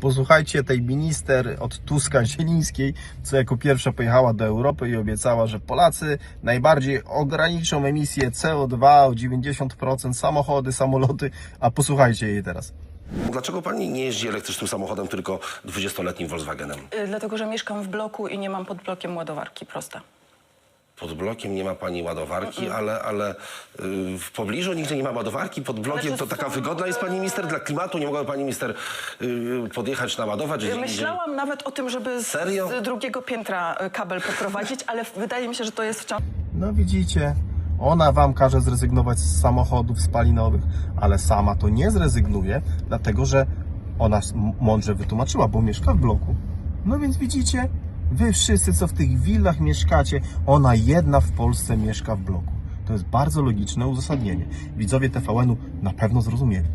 Posłuchajcie tej minister od Tuska Zielińskiej, co jako pierwsza pojechała do Europy i obiecała, że Polacy najbardziej ograniczą emisję CO2 o 90%, samochody, samoloty, a posłuchajcie jej teraz. Dlaczego pani nie jeździ elektrycznym samochodem, tylko 20-letnim Volkswagenem? Y, Dlatego, że mieszkam w bloku i nie mam pod blokiem ładowarki, prosta. Pod blokiem nie ma pani ładowarki, ale, ale y, w pobliżu nigdzie nie ma ładowarki. Pod blokiem Ale to taka wygodna jest pani minister dla klimatu. Nie mogłaby pani minister y, podjechać, naładować gdzie indziej? Myślałam nawet o tym, żeby z, Serio? z drugiego piętra y, kabel poprowadzić, ale wydaje mi się, że to jest wciąż No widzicie, ona wam każe zrezygnować z samochodów spalinowych, ale sama to nie zrezygnuje, dlatego że ona s- mądrze wytłumaczyła, bo mieszka w bloku. No więc widzicie, wy wszyscy, co w tych willach mieszkacie, ona jedna w Polsce mieszka w bloku. To jest bardzo logiczne uzasadnienie. Widzowie TVN-u na pewno zrozumieli.